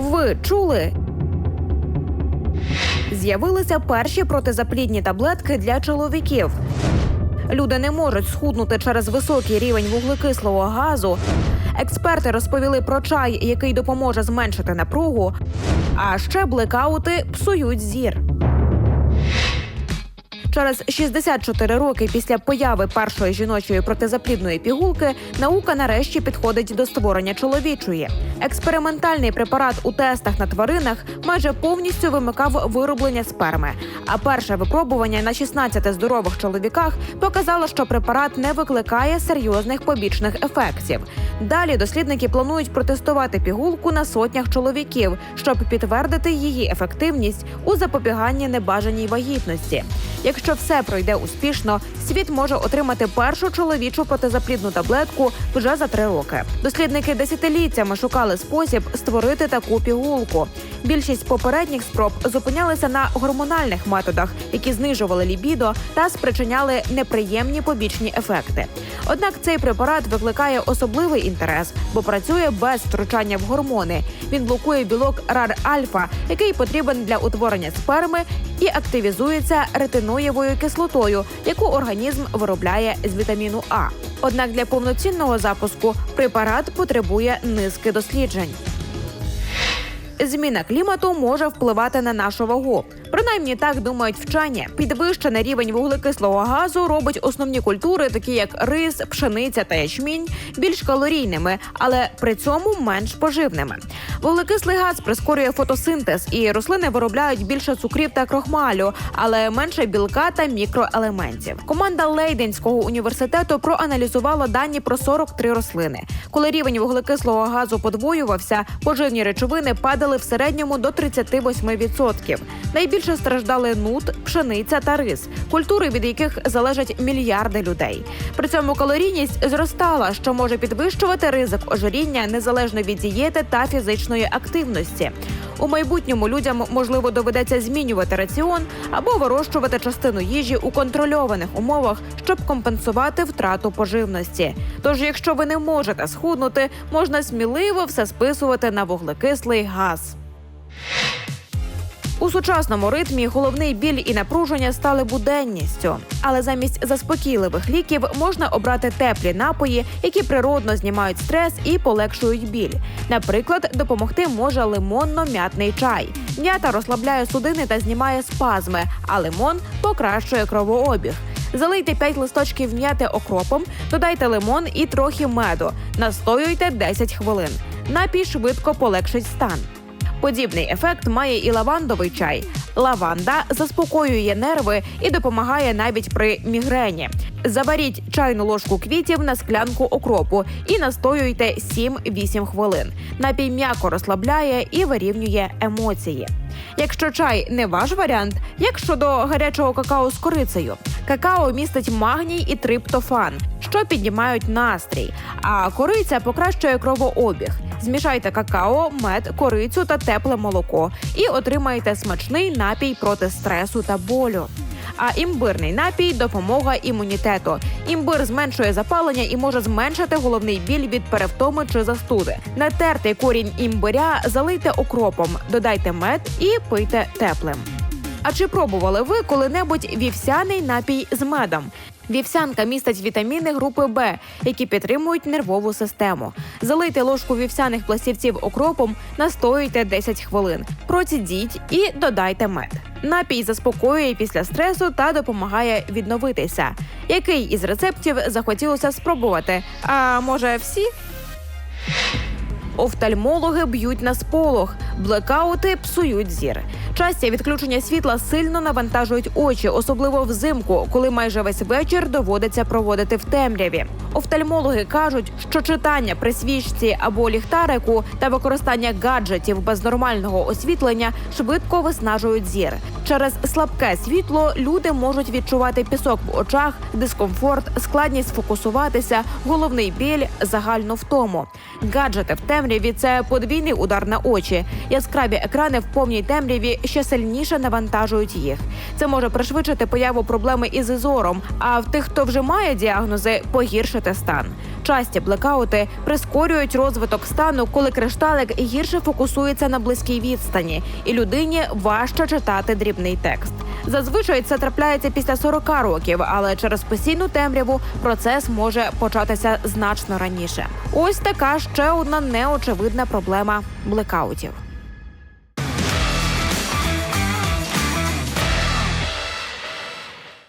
Ви чули? З'явилися перші протизаплідні таблетки для чоловіків. Люди не можуть схуднути через високий рівень вуглекислого газу. Експерти розповіли про чай, який допоможе зменшити напругу. А ще блекаути псують зір. Через 64 роки після появи першої жіночої протизаплідної пігулки наука нарешті підходить до створення чоловічої. Експериментальний препарат у тестах на тваринах майже повністю вимикав вироблення сперми. А перше випробування на 16 здорових чоловіках показало, що препарат не викликає серйозних побічних ефектів. Далі дослідники планують протестувати пігулку на сотнях чоловіків, щоб підтвердити її ефективність у запобіганні небажаній вагітності. Якщо все пройде успішно, світ може отримати першу чоловічу протизаплідну таблетку вже за три роки. Дослідники десятиліттями шукали спосіб створити таку пігулку. Більшість попередніх спроб зупинялися на гормональних методах, які знижували лібідо та спричиняли неприємні побічні ефекти. Однак цей препарат викликає особливий інтерес, бо працює без втручання в гормони. Він блокує білок рар альфа, який потрібен для утворення сперми, і активізується ретиноєвою кислотою, яку організм виробляє з вітаміну А. Однак для повноцінного запуску препарат потребує низки досліджень. Зміна клімату може впливати на нашу вагу. Принаймні так думають вчені. Підвищений рівень вуглекислого газу робить основні культури, такі як рис, пшениця та ячмінь, більш калорійними, але при цьому менш поживними. Вуглекислий газ прискорює фотосинтез, і рослини виробляють більше цукрів та крохмалю, але менше білка та мікроелементів. Команда Лейденського університету проаналізувала дані про 43 рослини. Коли рівень вуглекислого газу подвоювався, поживні речовини падали в середньому до 38%. Найбільше страждали нут, пшениця та рис, культури, від яких залежать мільярди людей. При цьому калорійність зростала, що може підвищувати ризик ожиріння незалежно від дієти та фізичної активності. У майбутньому людям можливо доведеться змінювати раціон або вирощувати частину їжі у контрольованих умовах, щоб компенсувати втрату поживності. Тож, якщо ви не можете схуднути, можна сміливо все списувати на вуглекислий газ. У сучасному ритмі головний біль і напруження стали буденністю, але замість заспокійливих ліків можна обрати теплі напої, які природно знімають стрес і полегшують біль. Наприклад, допомогти може лимонно-м'ятний чай. М'ята розслабляє судини та знімає спазми, а лимон покращує кровообіг. Залийте 5 листочків м'яти окропом, додайте лимон і трохи меду. Настоюйте 10 хвилин. Напій швидко полегшить стан. Подібний ефект має і лавандовий чай. Лаванда заспокоює нерви і допомагає навіть при мігрені. Заваріть чайну ложку квітів на склянку окропу і настоюйте 7-8 хвилин. Напій м'яко розслабляє і вирівнює емоції. Якщо чай не ваш варіант, як щодо гарячого какао з корицею, какао містить магній і триптофан, що піднімають настрій, а кориця покращує кровообіг. Змішайте какао, мед, корицю та тепле молоко і отримаєте смачний напій проти стресу та болю. А імбирний напій допомога імунітету. Імбир зменшує запалення і може зменшити головний біль від перевтоми чи застуди. Натертий корінь імбиря залийте окропом, додайте мед і пийте теплим. А чи пробували ви коли-небудь вівсяний напій з медом? Вівсянка містить вітаміни групи Б, які підтримують нервову систему. Залийте ложку вівсяних пластівців окропом, настоюйте 10 хвилин, процідіть і додайте мед. Напій заспокоює після стресу та допомагає відновитися. Який із рецептів захотілося спробувати? А може, всі? Офтальмологи б'ють на сполох, блекаути псують зір. Часті відключення світла сильно навантажують очі, особливо взимку, коли майже весь вечір доводиться проводити в темряві. Офтальмологи кажуть, що читання при свічці або ліхтарику та використання гаджетів без нормального освітлення швидко виснажують зір. Через слабке світло люди можуть відчувати пісок в очах, дискомфорт, складність сфокусуватися, головний біль, загальну втому. Гаджети в темряві це подвійний удар на очі. Яскраві екрани в повній темряві ще сильніше навантажують їх. Це може пришвидшити появу проблеми із зором, а в тих, хто вже має діагнози, погіршити стан. Часті блекаути прискорюють розвиток стану, коли кришталик гірше фокусується на близькій відстані, і людині важче читати дрібний текст. Зазвичай це трапляється після 40 років, але через постійну темряву процес може початися значно раніше. Ось така ще одна неочевидна проблема блекаутів.